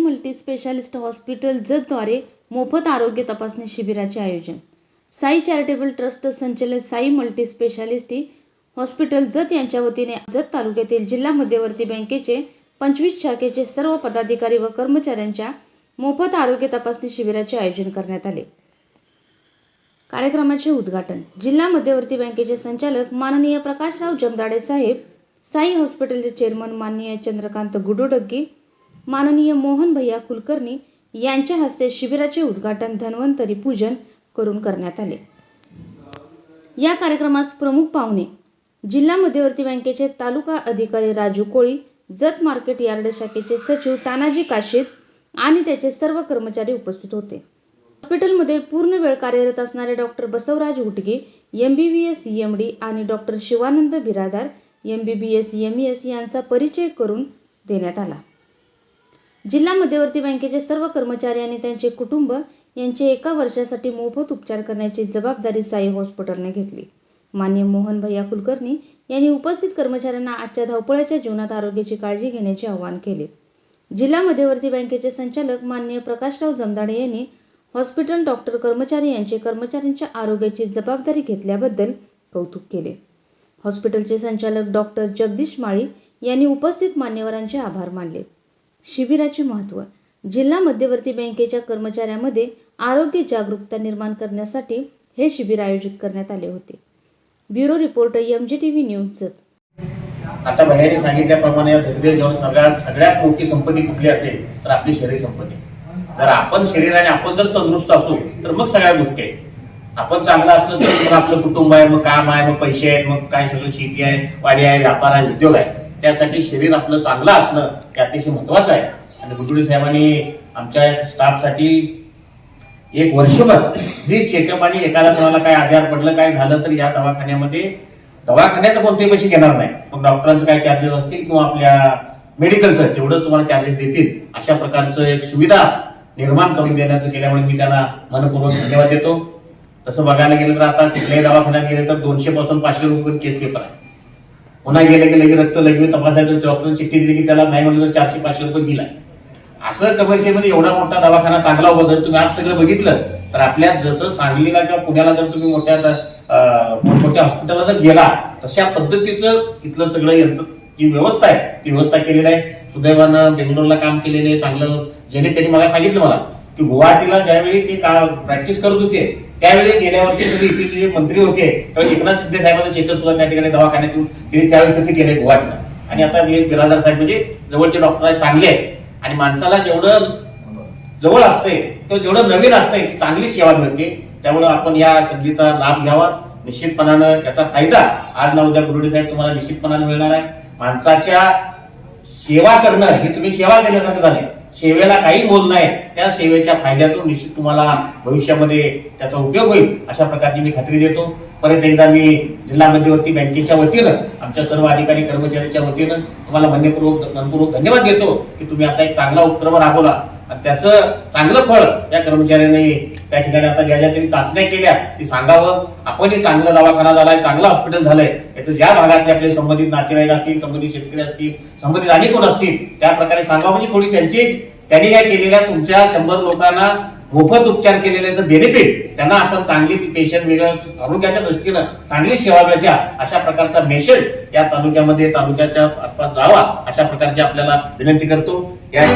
Multispecialist hospital जतद्वारे मोफत आरोग्य तपासणी शिबिराचे आयोजन. साई चॅरिटेबल ट्रस्ट संचलित साई मल्टीस्पेशालिस्टी हॉस्पिटल जत यांच्या वतीने जत तालुक्यातील जिल्हा मध्यवर्ती बँकेचे पंचवीस शाखेचे सर्व पदाधिकारी व कर्मचाऱ्यांच्या मोफत आरोग्य तपासणी शिबिराचे आयोजन करण्यात आले. कार्यक्रमाचे उद्घाटन जिल्हा मध्यवर्ती बँकेचे संचालक माननीय प्रकाशराव जमदाडे साहेब साई हॉस्पिटलचे चेअरमन माननीय चंद्रकांत गुडोडग्गी माननीय मोहन भैया कुलकर्णी यांच्या हस्ते शिबिराचे उद्घाटन धन्वंतरी पूजन करून करण्यात आले. या कार्यक्रमास प्रमुख पाहुणे जिल्हा मध्यवर्ती बँकेचे तालुका अधिकारी राजू कोळी जत मार्केट यार्ड शाखेचे सचिव तानाजी काशीद आणि त्याचे सर्व कर्मचारी उपस्थित होते. हॉस्पिटलमध्ये पूर्ण वेळ कार्यरत असणारे doctor Basavaraj Utage M B B S M D आणि doctor Shivanand Biradar M B B S M S यांचा परिचय करून देण्यात आला. जिल्हा मध्यवर्ती बँकेचे सर्व कर्मचारी आणि त्यांचे कुटुंब यांचे एका वर्षासाठी मोफत उपचार करण्याची जबाबदारी साई हॉस्पिटलने घेतली. मान्य मोहन भैया कुलकर्णी यांनी उपस्थित कर्मचाऱ्यांना आजच्या धावपळ्याच्या जीवनात आरोग्याची काळजी घेण्याचे आवाहन केले. जिल्हा मध्यवर्ती बँकेचे संचालक मान्य प्रकाशराव जमदाडे यांनी हॉस्पिटल डॉक्टर कर्मचारी यांचे कर्मचाऱ्यांच्या आरोग्याची जबाबदारी घेतल्याबद्दल कौतुक केले. हॉस्पिटलचे संचालक डॉक्टर जगदीश माळी यांनी उपस्थित मान्यवरांचे आभार मानले. शिबिराचे महत्त्व. जिल्हा मध्यवर्ती बँकेच्या कर्मचाऱ्यांमध्ये आरोग्य जागरूकता निर्माण करण्यासाठी हे शिबिर आयोजित करण्यात आले होते. Bureau reporter M G T V news आता बाहेर सांगितल्याप्रमाणे या धरतीवर सगळ्यात सगळ्यात मोठी संपत्ती कुठली असेल तर आपली शरीर संपत्ती. जर आपण शरीराने आपण जर तंदुरुस्त असू तर मग सगळ्या गोष्टी आहेत. आपण चांगलं असलं तर मग आपलं कुटुंब आहे मग काम आहे मग पैसे आहेत मग काय सगळं शेती आहे वाडी आहे व्यापार आहे उद्योग आहे. त्यासाठी शरीर आपलं चांगलं असणं हे अतिशय महत्वाचं आहे. आणि गुडगुडी साहेबांनी आमच्या स्टाफसाठी एक वर्षभर फ्री चेकअप आणि एकाला कोणाला काय आजार पडलं काय झालं तर या दवाखान्यामध्ये दवाखान्याचं कोणतेही पैसे घेणार नाही. मग डॉक्टरांचं काय चार्जेस असतील किंवा आपल्या मेडिकलचं तेवढंच तुम्हाला चार्जेस देतील. अशा प्रकारचं एक सुविधा निर्माण करून देण्याचं केल्यामुळे मी त्यांना मनपूर्वक धन्यवाद देतो. तसं बघायला गेलं तर आता कुठल्याही दवाखान्यात गेले तर दोनशे पासून पाचशे रुपये केस पेपर आहे. पुन्हा गेले की लगे रक्त लगे तपासायचं डॉक्टर चिठ्ठी दिली की त्याला नाही म्हणलं तर चारशे पाचशे रुपये बिल असं कमर्शियलमध्ये एवढा मोठा दवाखाना चांगला होता जर तुम्ही आज सगळं बघितलं तर आपल्या जसं सांगलीला किंवा पुण्याला जर तुम्ही मोठ्या मोठ्या हॉस्पिटलला जर गेला तशा पद्धतीचं इथलं सगळं यंत्र जी व्यवस्था आहे ती व्यवस्था केलेली आहे. सुदैवानं बेंगलोरला काम केलेलं आहे चांगलं. ज्याने त्यांनी मला सांगितलं मला की गुवाहाटीला ज्यावेळी ते का प्रॅक्टिस करत होते त्यावेळी गेल्या वर्षी तुम्ही इथे जे मंत्री होते तर एकनाथ शिंदे साहेबांचं चेतन सुद्धा त्या ठिकाणी दवाखान्यातून तिने त्यावेळी तिथे गेले गुवाहाटीला. आणि आता बिरादार साहेब म्हणजे जवळचे डॉक्टर आहेत चांगले आहेत. आणि माणसाला जेवढं जवळ असते किंवा जेवढं नवीन असतंय ती चांगली सेवा मिळते त्यामुळे आपण या संधीचा लाभ घ्यावा. निश्चितपणानं त्याचा फायदा आज ना उद्या गुरुडी साहेब तुम्हाला निश्चितपणानं मिळणार आहे. माणसाच्या सेवा करणं हे तुम्ही सेवा केल्यासारखं झाले सेवेला काही मोल नाही. त्या सेवेच्या फायद्यातून निश्चित तुम्हाला भविष्यामध्ये त्याचा उपयोग होईल अशा प्रकारची मी खात्री देतो. परत एकदा मी जिल्हा मध्यवर्ती बँकेच्या वतीनं आमच्या सर्व अधिकारी कर्मचाऱ्यांच्या वतीनं तुम्हाला मनपूर्वक मनपूर्वक धन्यवाद देतो की तुम्ही असा एक चांगला उपक्रम राबवला. त्याचं चांगलं फळ या कर्मचाऱ्यांनी त्या ठिकाणी आता ज्या ज्या त्यांनी चाचण्या केल्या ती सांगावं. आपणही चांगला दवाखाना झालाय चांगलं हॉस्पिटल झालंय. याचं ज्या भागातले आपले संबंधित नातेवाईक असतील संबंधित शेतकरी असतील संबंधित आणि कोण असतील त्या प्रकारे सांगावं. म्हणजे थोडी त्यांची त्यांनी काय केलेल्या तुमच्या शंभर लोकांना मोफत उपचार केलेल्याचं बेनिफिट त्यांना आपण चांगली पेशंट वेगळ्या आरोग्याच्या दृष्टीनं चांगली सेवा मिळत्या अशा प्रकारचा मेसेज या तालुक्यामध्ये तालुक्याच्या आसपास जावा अशा प्रकारची आपल्याला विनंती करतो. या